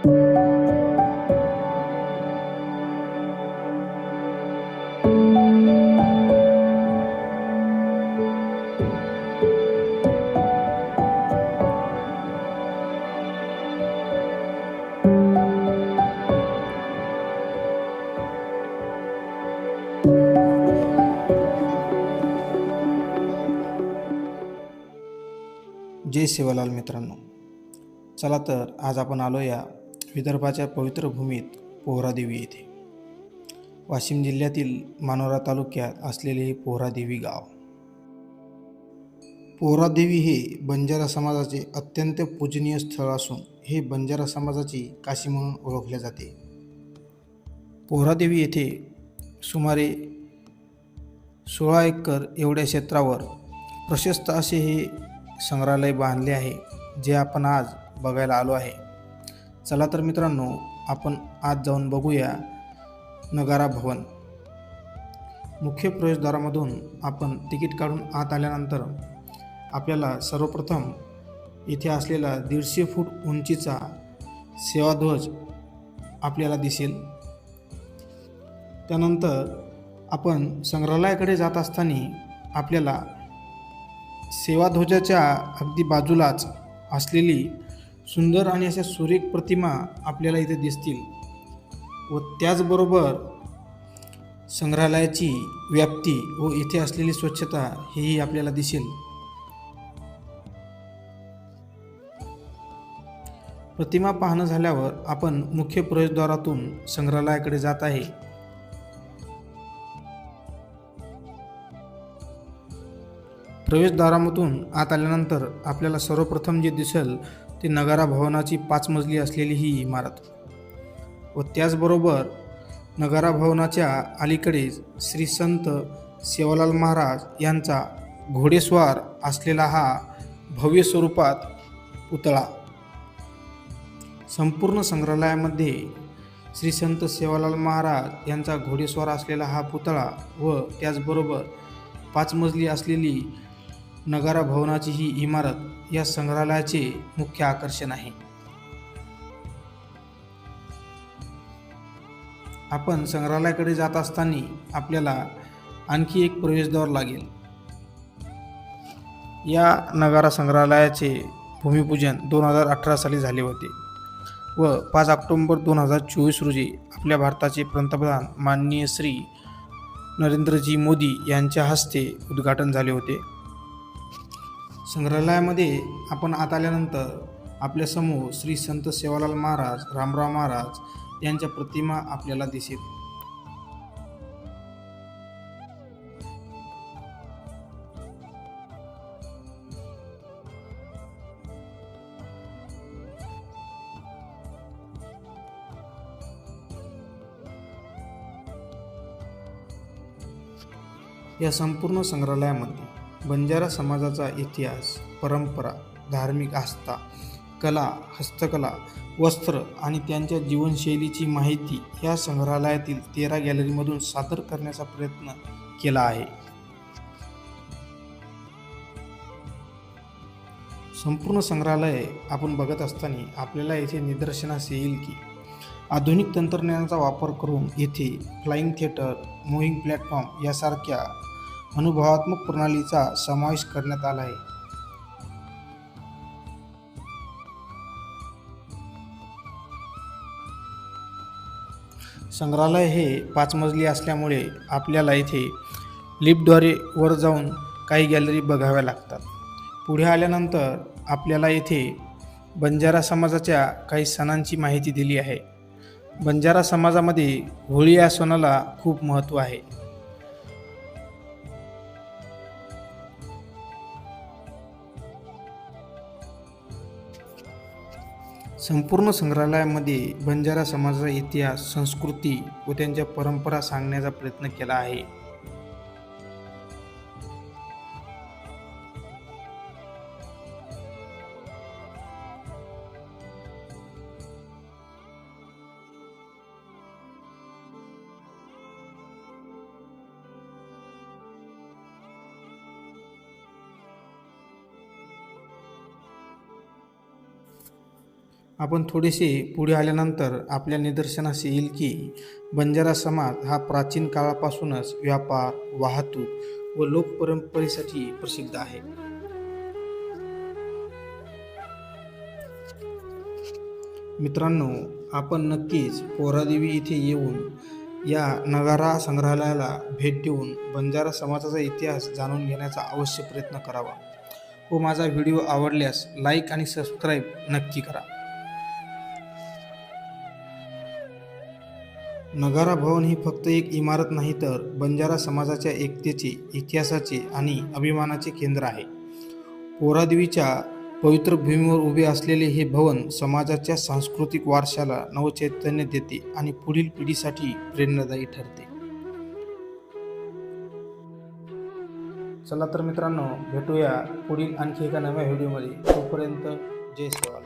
जय शिवलाल मित्रांनो. चला तर आज आपण आलो या विदर्भाच्या पवित्र भूमीत पोहरादेवी येथे. वाशिम जिल्ह्यातील मानोरा तालुक्यात असलेले हे पोहरादेवी गाव. पोहरादेवी हे बंजारा समाजाचे अत्यंत पूजनीय स्थळ असून हे बंजारा समाजाची काशी म्हणून ओळखले जाते. पोहरादेवी येथे सुमारे सोळा एकर एवढ्या क्षेत्रावर प्रशस्त असे हे संग्रहालय बांधले आहे जे आपण आज बघायला आलो आहे. चला तर मित्रांनो आपण आज जाऊन बघूया नगारा भवन. मुख्य प्रवेशद्वारामधून आपण तिकीट काढून आत आल्यानंतर आपल्याला सर्वप्रथम इथे असलेला दीडशे फूट उंचीचा सेवाध्वज आपल्याला दिसेल. त्यानंतर आपण संग्रहालयाकडे जात असताना आपल्याला सेवाध्वजाच्या अगदी बाजूलाच असलेली सुंदर आणि अशा सुरेख प्रतिमा आपल्याला इथे दिसतील व त्याचबरोबर संग्रहालयाची व्याप्ती व इथे असलेली स्वच्छता हेही आपल्याला दिसेल. प्रतिमा पाहणं झाल्यावर आपण मुख्य प्रवेशद्वारातून संग्रहालयाकडे जात आहे. प्रवेशद्वारामधून आत आल्यानंतर आपल्याला सर्वप्रथम जे दिसेल ते नगारा भवनाची पाच मजली असलेली ही इमारत. व त्याचबरोबर नगारा भवनाच्या अलीकडेच श्री संत सेवालाल महाराज यांचा घोडेस्वार असलेला हा भव्य स्वरूपात पुतळा. संपूर्ण संग्रहालयामध्ये श्री संत सेवालाल महाराज यांचा घोडेस्वार असलेला हा पुतळा व त्याचबरोबर पाच मजली असलेली नगारा भवनाची ही इमारत या संग्रहालयाचे मुख्य आकर्षण आहे. आपण संग्रहालयाकडे जात असताना आपल्याला आणखी एक प्रवेशद्वार लागेल. या नगारा संग्रहालयाचे भूमिपूजन दोन हजार अठरा साली झाले होते व पाच ऑक्टोंबर दोन हजार चोवीस रोजी आपल्या भारताचे पंतप्रधान माननीय श्री नरेंद्रजी मोदी यांच्या हस्ते उद्घाटन झाले होते. संग्रहालयामध्ये आपण आत आल्यानंतर आपल्यासमोर श्री संत सेवालाल महाराज रामराव महाराज यांच्या प्रतिमा आपल्याला दिसेल. या संपूर्ण संग्रहालयामध्ये बंजारा समाजाचा इतिहास परंपरा धार्मिक आस्था कला हस्तकला वस्त्र आणि त्यांच्या जीवनशैलीची माहिती या संग्रहालयातील तेरा गॅलरीमधून सादर करण्याचा प्रयत्न केला आहे. संपूर्ण संग्रहालय आपण बघत असताना आपल्याला येथे निदर्शनास येईल की आधुनिक तंत्रज्ञानाचा वापर करून येथे फ्लाईंग थिएटर मुव्हिंग प्लॅटफॉर्म यासारख्या अनुभवात्मक प्रणालीचा समावेश करण्यात आला आहे. संग्रहालय हे पाच मजली असल्यामुळे आपल्याला इथे लिफ्टद्वारे वर जाऊन काही गॅलरी बघाव्या लागतात. पुढे आल्यानंतर आपल्याला येथे बंजारा समाजाच्या काही सणांची माहिती दिली आहे. बंजारा समाजामध्ये होळी या सणाला खूप महत्त्व आहे. संपूर्ण संग्रहालयामध्ये बंजारा समाजाचा इतिहास संस्कृती व त्यांच्या परंपरा सांगण्याचा प्रयत्न केला आहे. आपण थोडेसे पुढे आल्यानंतर आपल्या निदर्शनास येईल की बंजारा समाज हा प्राचीन काळापासूनच व्यापार वाहतूक व लोकपरंपरेसाठी प्रसिद्ध आहे. मित्रांनो आपण नक्कीच पोरादेवी इथे येऊन या नगारा संग्रहालयाला भेट देऊन बंजारा समाजाचा इतिहास जाणून घेण्याचा अवश्य प्रयत्न करावा व माझा व्हिडिओ आवडल्यास लाईक आणि सबस्क्राईब नक्की करा. नगारा भवन ही फक्त एक इमारत नाही तर बंजारा समाजाच्या एकतेचे इतिहासाचे आणि अभिमानाचे केंद्र आहे. पोरादेवीच्या पवित्र भूमीवर उभे असलेले हे भवन समाजाच्या सांस्कृतिक वारशाला नवचैतन्य देते आणि पुढील पिढीसाठी प्रेरणादायी ठरते. चला तर मित्रांनो भेटूया पुढील आणखी एका नव्या व्हिडिओमध्ये. तोपर्यंत जय सेवा